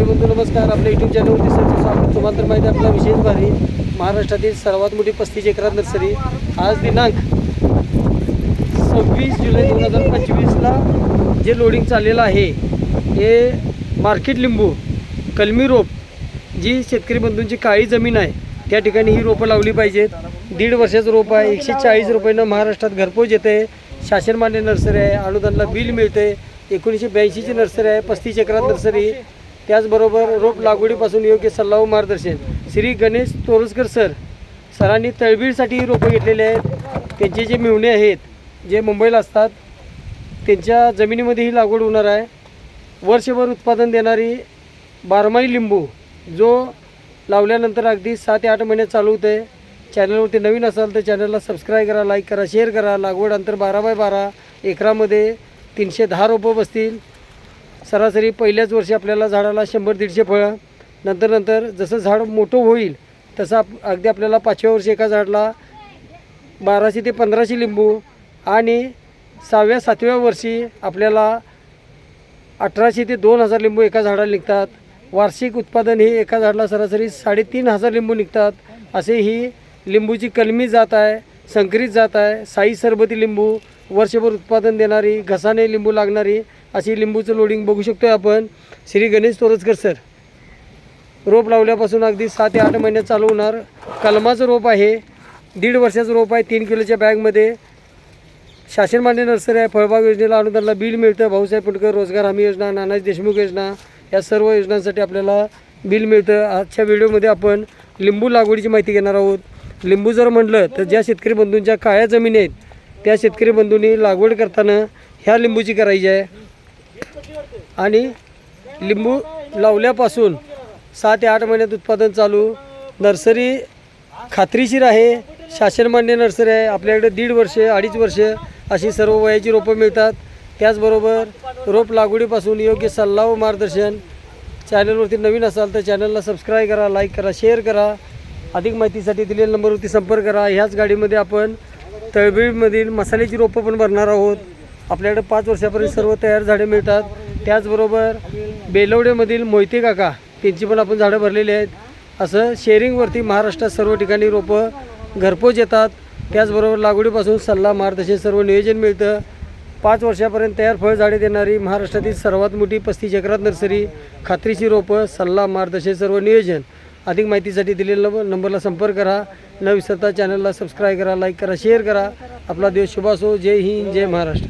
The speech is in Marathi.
शेतकरी बंधू नमस्कार. आपल्या युट्यूब चॅनलवरती सर्व स्वागत. तुम्हाला तर माहिती आपला. विशेष भारी महाराष्ट्रातील सर्वात मोठी पस्तीस एकरात नर्सरी. आज दिनांक सव्वीस जुलै दोन हजार पंचवीसला जे लोडिंग चाललेलं आहे हे मार्केट लिंबू कलमी रोप जी शेतकरी बंधूंची काळी जमीन आहे त्या ठिकाणी ही रोपं लावली पाहिजेत. दीड वर्षाचं रोप आहे एकशे चाळीस रुपयानं महाराष्ट्रात घरपोच येते. शासनमान्य नर्सरी आहे अनुदानला बिल मिळते. एकोणीसशे ब्याऐंशीची नर्सरी आहे पस्तीस एकरात नर्सरी. त्याचबरोबर रोप लागवडीपासून योग्य सल्ला व मार्गदर्शन. श्री गणेश तोरसकर सर सरांनी तळबीडसाठी रोपं घेतलेले आहेत. त्यांचे जे मिळणे आहेत जे मुंबईला असतात त्यांच्या जमिनीमध्ये ही लागवड होणार आहे. वर्षभर उत्पादन देणारी बारमाही लिंबू जो लावल्यानंतर अगदी सहा ते आठ महिने चालू होते. चॅनलवरती नवीन असाल तर चॅनलला सबस्क्राईब करा लाईक करा शेअर करा. लागवड अंतर बारा बाय बारा एकरामध्ये तीनशे दहा रोपं बसतील. सरासरी पहिल्याच वर्षी आपल्याला झाडाला शंभर दीडशे फळं नंतर नंतर जसं झाड मोठं होईल तसं आप अगदी आपल्याला पाचव्या वर्षी एका झाडाला बाराशे ते पंधराशे लिंबू आणि सहाव्या सातव्या वर्षी आपल्याला अठराशे ते दोन हजार लिंबू एका झाडाला निघतात. वार्षिक उत्पादन हे एका झाडाला सरासरी साडेतीन हजार लिंबू निघतात. असे ही लिंबूची कलमी जात आहे संकरित जात आहे. साई सरबती लिंबू वर्षभर उत्पादन देणारी घसाने लिंबू लागणारी अशी लिंबूचं लोडिंग बघू शकतो आपण. श्री गणेश तोरजकर सर रोप लावल्यापासून अगदी सहा ते आठ महिन्यात चालू होणार. कलमाचं रोप आहे. दीड वर्षाचं रोप आहे. तीन किलोच्या बॅगमध्ये शासनमान्य नर्सरी आहे. फळबाग योजनेला अनुदानला बिल मिळतं. भाऊसाहेब पुटकर रोजगार हमी योजना नानाजी देशमुख योजना या सर्व योजनांसाठी आपल्याला बिल मिळतं. आजच्या व्हिडिओमध्ये आपण लिंबू लागवडीची माहिती घेणार आहोत. लिंबू जर म्हटलं तर ज्या शेतकरी बंधूंच्या काळ्या जमिनी आहेत त्या शेतकरी बंधूंनी लागवड करताना ह्या लिंबूची करायची आहे. आणि लिंबू लावल्यापासून सहा ते आठ महिन्यात उत्पादन चालू. नर्सरी खात्रीशीर आहे. शासनमान्य नर्सरी आहे. आपल्याकडे दीड वर्ष अडीच वर्ष अशी सर्व वयाची रोपं मिळतात. त्याचबरोबर रोप लागवडीपासून योग्य सल्ला व मार्गदर्शन. चॅनलवरती नवीन असाल तर चॅनलला सबस्क्राईब करा लाईक करा शेअर करा. अधिक माहितीसाठी दिलेल्या नंबरवरती संपर्क करा. ह्याच गाडीमध्ये आपण तळबीळमधील मसाल्याची रोपं पण भरणार आहोत. आपल्याकडे पाच वर्षापर्यंत सर्व तयार झाडे मिळतात. त्याचबरोबर बेलवडेमधील मोहिते काका त्यांची पण आपण झाडं भरलेली आहेत. असं शेअरिंगवरती महाराष्ट्रात सर्व ठिकाणी रोपं घरपोच येतात. त्याचबरोबर लागवडीपासून सल्ला मार्गदर्शन सर्व नियोजन मिळतं. पाच वर्षापर्यंत तयार फळझाडे देणारी महाराष्ट्रातील सर्वात मोठी पस्तीस चक्रात नर्सरी खात्रीची रोपं सल्ला मार्गदर्शन सर्व नियोजन. अधिक माहितीसाठी दिलेल्या नंबरला संपर्क करा. न विसरता चॅनलला सबस्क्राईब करा लाईक करा शेअर करा. आपला देश शुभासो जय हिंद जय महाराष्ट्र.